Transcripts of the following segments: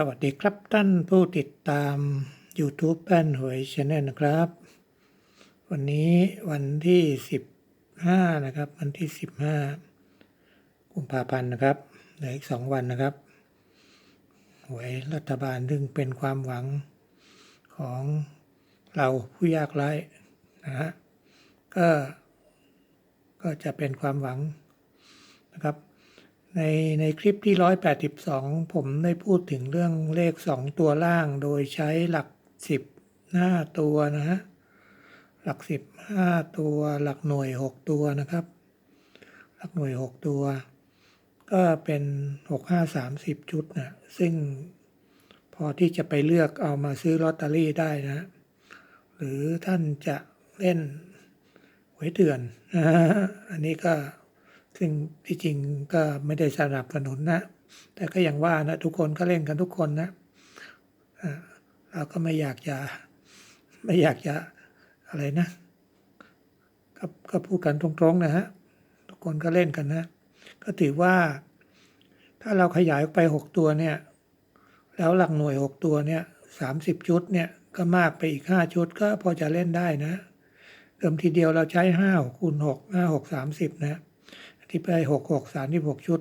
สวัสดีครับท่านผู้ติดตาม YouTube แป้นหวยชาแนลนะครับ วันนี้วันที่ 15 นะครับ วันที่ 15 กุมภาพันธ์นะครับเหลืออีก 2 วันนะครับ หวยรัฐบาลซึ่งเป็นความหวังของเราผู้ยากไร้นะฮะก็ก็จะเป็นความหวังนะครับ ในในคลิปที่ 182 ผมได้พูดถึงเรื่องเลข 2 ตัวล่าง โดยใช้หลัก 10หน้าตัวนะฮะ หลัก 10 5 ตัว หลักหน่วย 6 ตัวนะครับ หลักหน่วย 6 ตัว ก็เป็น 6 5 30 ชุดนะ ซึ่งพอที่จะไปเลือกเอามาซื้อลอตเตอรี่ได้นะ หรือท่านจะเล่นหวยเถื่อน อันนี้ก็ ซึ่งที่จริงก็ไม่ได้สนับสนุนนะ แต่ก็อย่างว่านะทุกคนก็เล่นกันทุกคนนะเราก็ไม่อยากจะไม่อยากจะอะไรนะก็ก็พูดกันตรงๆนะฮะทุกคนก็เล่นกันนะ ก็ถือว่า ถ้าเราขยายออกไปหกตัวเนี่ย แล้วหลักหน่วยหกตัวเนี่ยสามสิบชุดเนี่ยก็มากไปอีกห้าชุดก็พอจะเล่นได้นะ เดิมทีเดียวเราใช้ห้าคูณหกห้าหกสามสิบนะ ที่ไปหกหกสามที่หกชุด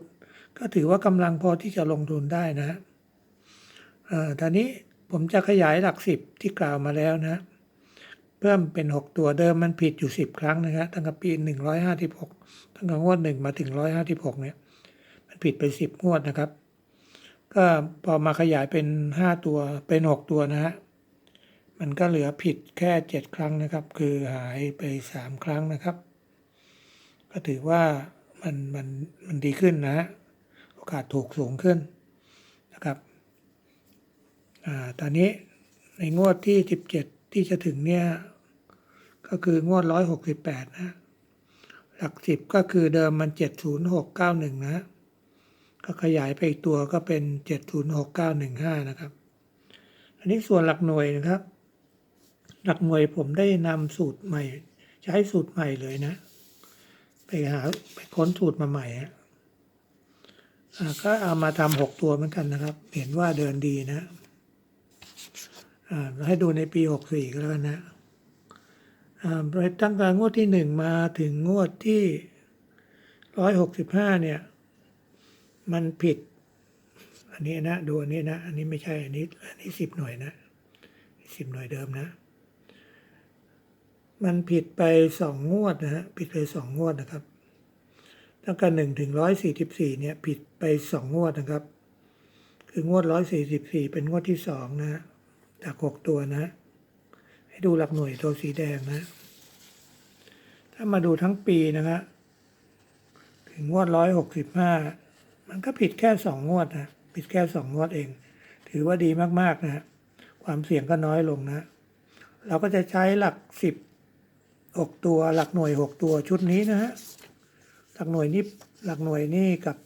ก็ถือว่ากำลังพอที่จะลงทุนได้นะเอ่อตอนนี้ผมจะขยายหลักสิบที่กล่าวมาแล้วนะ เพิ่มเป็นหกตัวเดิมมันผิดอยู่สิบครั้งนะครับตั้งแต่ปีหนึ่งร้อยห้าสิบหกตั้งแต่งวดหนึ่งมาถึงร้อยห้าสิบหกเนี่ย มันผิดไปสิบงวดนะครับ ก็พอมาขยายเป็นห้าตัวเป็นหกตัวนะฮะมันก็เหลือผิดแค่เจ็ดครั้งนะครับ คือหายไปสามครั้งนะครับ ก็ถือว่า มันมันมันดีขึ้นนะโอกาสถูกสูงขึ้นนะครับอ่าตอนนี้ในงวดที่ 17 ที่จะถึงเนี่ยก็คืองวด 168 นะ หลักสิบก็คือเดิมมัน 70691 นะ ก็ขยายไปอีกตัวก็เป็น 706915 นะครับ อันนี้ส่วนหลักหน่วยนะครับ หลักหน่วยผมได้นำสูตรใหม่ ใช้สูตรใหม่เลยนะ ไปหาไปค้นสูตรมาใหม่ก็เอามาทำหกตัวเหมือนกันนะครับ เห็นว่าเดินดีนะอ่าให้ดูในปีหกสี่ก็แล้วกันนะไปตั้งแต่งวดที่หนึ่งมาถึงงวดที่ร้อยหกสิบห้าเนี่ย มันผิด อันนี้นะ ดูอันนี้นะ อันนี้ไม่ใช่ อันนี้ อันนี้สิบหน่วยนะสิบหน่วยเดิมนะ มันผิดไปสองงวดนะฮะผิดไปสองงวดนะครับตั้งแต่หนึ่งถึงร้อยสี่สิบสี่เนี่ยผิดไปสองงวดนะครับ คืองวดร้อยสี่สิบสี่เป็นงวดที่สองนะฮะจากหกตัวนะ ให้ดูหลักหน่วยตัวสีแดงนะ ถ้ามาดูทั้งปีนะครับถึงงวดร้อยหกสิบห้ามันก็ผิดแค่สองงวดนะผิดแค่สองงวดเอง ถือว่าดีมากๆนะความเสี่ยงก็น้อยลงนะ เราก็จะใช้หลักสิบ หกตัวหลักหน่วยหกตัวชุดนี้นะฮะหลักหน่วยนี่หลักหน่วยนี่กับ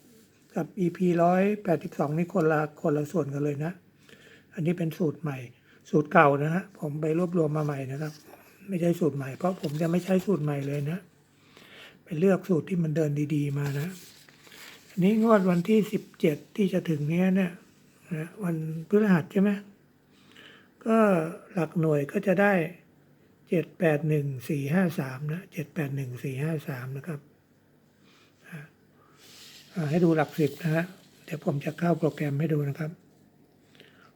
กับ EP ร้อยแปดสิบสองนี่คนละคนละส่วนกันเลยนะ อันนี้เป็นสูตรใหม่ สูตรเก่านะฮะผมไปรวบรวมมาใหม่นะครับ ไม่ใช่สูตรใหม่เพราะผมจะไม่ใช้สูตรใหม่เลยนะไปเลือกสูตรที่มันเดินดีๆมานะอันนี้งวดวันที่สิบเจ็ดที่จะถึงเนี้ยเนี่ยนะวันพฤหัสใช่ไหมก็หลักหน่วยก็จะได้ เจ็ดแปดหนึ่งสี่ห้าสามนะเจ็ดแปดหนึ่งสี่ห้าสามนะครับให้ดูหลักสิบนะฮะเดี๋ยวผมจะเข้าโปรแกรมให้ดูนะครับ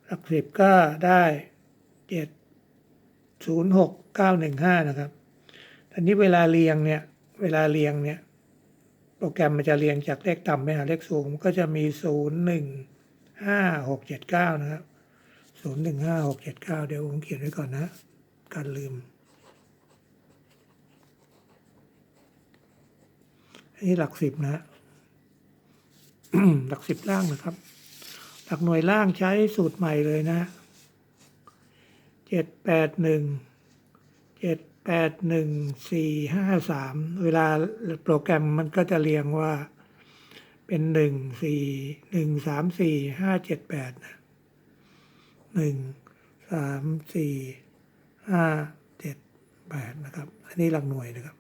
หลักสิบก็ได้เจ็ดศูนย์หกเก้าหนึ่งห้านะครับทีนี้เวลาเรียงเนี่ย เวลาเรียงเนี่ย โปรแกรมมันจะเรียงจากเลขต่ำไปหาเลขสูงก็จะมีศูนย์หนึ่งห้าหกเจ็ดเก้านะครับศูนย์หนึ่งห้าหกเจ็ดเก้าเดี๋ยวผมเขียนไว้ก่อนนะ การลืม นนี้หลักสิบนะ หลักสิบล่างนะครับ หลักหน่วยล่างใช้สูตรใหม่เลยนะเจ็ดแปดหนึ่งเจ็ดแปดหนึ่งสี่ห้าสามเวลาโปรแกรมมันก็จะเรียงว่าเป็นหนึ่งสี่หนึ่งสามสี่ห้าเจ็ดแปดนะหนึ่งสามสี่ห้าเจ็ดแปดนะครับ อันนี้หลักหน่วยนะครับ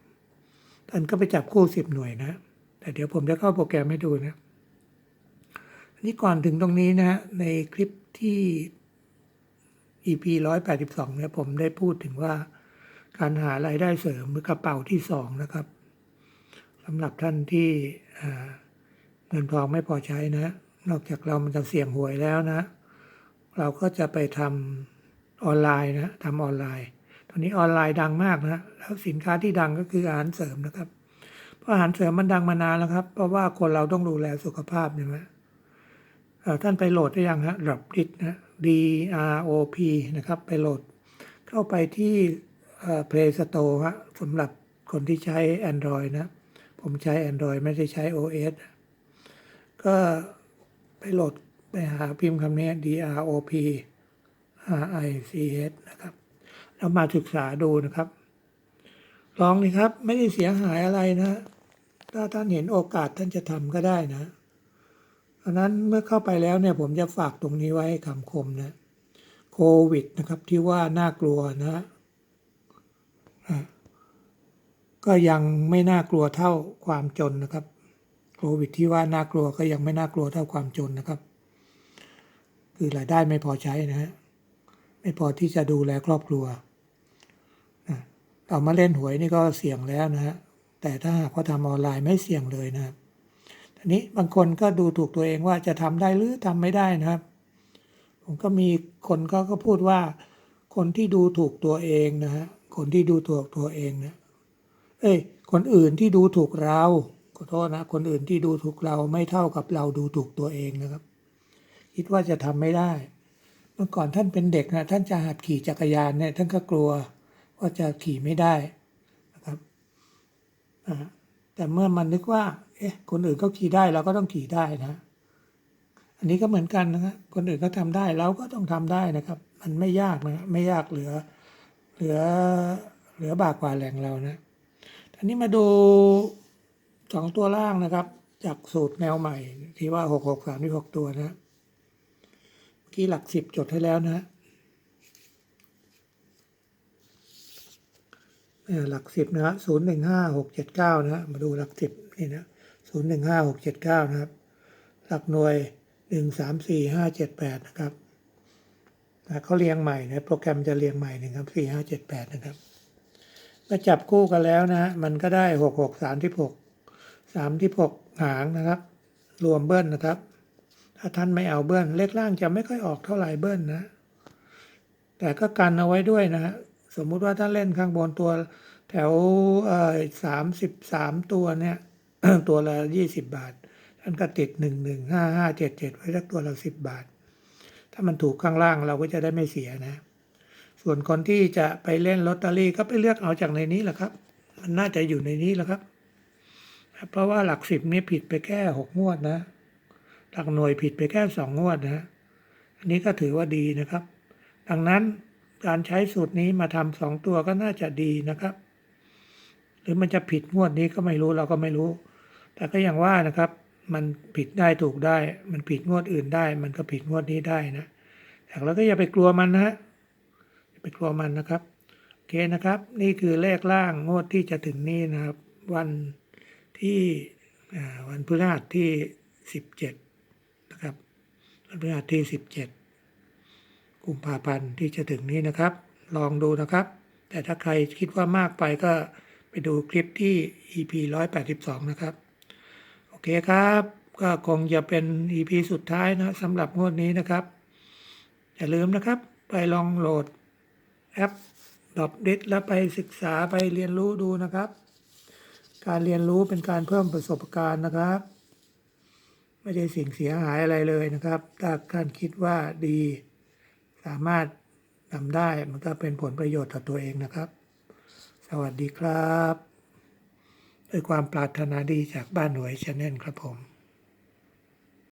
ท่านก็ไปจับคู่สิบหน่วยนะ แต่เดี๋ยวผมจะเข้าโปรแกรมให้ดูนะนนี้ก่อนถึงตรงนี้นะในคลิปที่ EP ร้อยแปดสิบสองเนี่ยผมได้พูดถึงว่าการหารายได้เสริมหรือกระเป๋าที่สองนะครับสำหรับท่านที่เงินทองไม่พอใช้นะ นอกจากเรามันจะเสี่ยงหวยแล้วนะ เราก็จะไปทำออนไลน์นะทำออนไลน์ อนนี้ออนไลน์ดังมากนะแล้วสินค้าที่ดังก็คืออาหารเสริมนะครับ เพราะอาหารเสริมมันดังมานานแล้วครับ เพราะว่าคนเราต้องดูแลสุขภาพใช่ไหมท่านไปโหลดได้ยังฮะดับดินะ D R O P นะครับ ไปโหลด เข้าไปที่ Play Store ฮะสำหรับคนที่ใช้ Android นะ ผมใช้ Android ไม่ได้ใช้ OS ก็ไปโหลดไปหาพิมพ์คำนี้ D R O P R I C S นะครับ แล้วมาศึกษาดูนะครับ ลองเลยครับ ไม่ได้เสียหายอะไรนะถ้าท่านเห็นโอกาสท่านจะทำก็ได้นะเพราะนั้นเมื่อเข้าไปแล้วเนี่ยผมจะฝากตรงนี้ไว้ให้คำคมนะโควิดนะครับที่ว่าน่ากลัวนะอะก็ยังไม่น่ากลัวเท่าความจนนะครับ โควิดที่ว่าน่ากลัวก็ยังไม่น่ากลัวเท่าความจนนะครับ คือรายได้ไม่พอใช้นะฮะไม่พอที่จะดูแลครอบครัว นะเอามาเล่นหวยนี่ก็เสี่ยงแล้วนะฮะแต่ถ้าหากว่าทำออนไลน์ไม่เสี่ยงเลยนะครับทีนี้บางคนก็ดูถูกตัวเองว่าจะทำได้หรือทำไม่ได้นะครับ ผมก็มีคนก็ก็พูดว่า คนที่ดูถูกตัวเองนะฮะคนที่ดูถูกตัวเองเนะเอ้ยคนอื่นที่ดูถูกเราขอโทษนะคนอื่นที่ดูถูกเราไม่เท่ากับเราดูถูกตัวเองนะครับ คิดว่าจะทำไม่ได้ เมื่อก่อนท่านเป็นเด็กนะท่านจะหัดขี่จักรยานเนี่ยท่านก็กลัว ว่าจะขี่ไม่ได้นะครับแต่เมื่อมันนึกว่า เอ๊ะ คนอื่นเขาขี่ได้เราก็ต้องขี่ได้นะ อันนี้ก็เหมือนกันนะครับคนอื่นก็ทำได้เราก็ต้องทำได้นะครับ มันไม่ยากนะไม่ยากเหลือ เหลือเหลือบากกว่าแหล่งเรานะทีนี้มาดูสองตัวล่างนะครับ จากสูตรแนวใหม่ที่ว่าหกหกสามที่หกตัวนะเมื่อกี้หลักสิบจดให้แล้วนะเนี่ย หลักสิบนะฮะศูนย์หนึ่งห้าหกเจ็ดเก้านะฮะมาดูหลักสิบนี่นะศูนย์หนึ่งห้าหกเจ็ดเก้านะครับ หลักหน่วยหนึ่งสามสี่ห้าเจ็ดแปดนะครับนะเขาเรียงใหม่นะโปรแกรมจะเรียงใหม่หนะครับสี่ห้าเจ็ดแปดนะครับมาจับคู่กันแล้วนะฮะมันก็ได้หกหกสามที่หกสามที่หกหางนะครับ รวมเบิ้ลนะครับ ถ้าท่านไม่เอาเบิ้ลเลขล่างจะไม่ค่อยออกเท่าไหร่เบิ้ลนะ แต่ก็กันเอาไว้ด้วยนะฮะ สมมุติว่าท่านเล่นข้างบนตัวแถวสามสิบสามตัวเนี่ยตัวละยี่สิบบาทท่านก็ติดหนึ่งหนึ่งห้าห้าเจ็ดเจ็ดไว้สักตัวละสิบบาท ถ้ามันถูกข้างล่างเราก็จะได้ไม่เสียนะ ส่วนคนที่จะไปเล่นลอตเตอรี่ก็ไปเลือกเอาจากในนี้แหละครับ มันน่าจะอยู่ในนี้แหละครับ เพราะว่าหลักสิบนี้ผิดไปแค่หกงวดนะ หลักหน่วยผิดไปแค่สองงวดนะ อันนี้ก็ถือว่าดีนะครับ ดังนั้น การใช้สูตรนี้มาทำสองตัวก็น่าจะดีนะครับ หรือมันจะผิดงวดนี้ก็ไม่รู้เราก็ไม่รู้ แต่ก็อย่างว่านะครับ มันผิดได้ถูกได้ มันผิดงวดอื่นได้ มันก็ผิดงวดนี้ได้นะแต่เราก็อย่าไปกลัวมันนะฮะอย่าไปกลัวมันนะครับโอเคนะครับ นี่คือเลขล่างงวดที่จะถึงนี้นะครับ วันที่วันพฤหัสที่สิบเจ็ดนะครับวันพฤหัสที่สิบเจ็ด กุมภาพันธ์ที่จะถึงนี้นะครับ ลองดูนะครับ แต่ถ้าใครคิดว่ามากไปก็ไปดูคลิปที่ EP 182 นะครับ โอเคครับ ก็คงจะเป็น EP สุดท้ายนะสำหรับงวดนี้นะครับ อย่าลืมนะครับ ไปลองโหลดแอปดอบดิแล้วไปศึกษาไปเรียนรู้ดูนะครับ การเรียนรู้เป็นการเพิ่มประสบการณ์นะครับ ไม่ได้สิ่งเสียหายอะไรเลยนะครับ ถ้าการคิดว่าดี สามารถทำได้มันก็เป็นผลประโยชน์ต่อตัวเองนะครับ สวัสดีครับ ด้วยความปรารถนาดีจากบ้านหน่วยชาแนลครับผม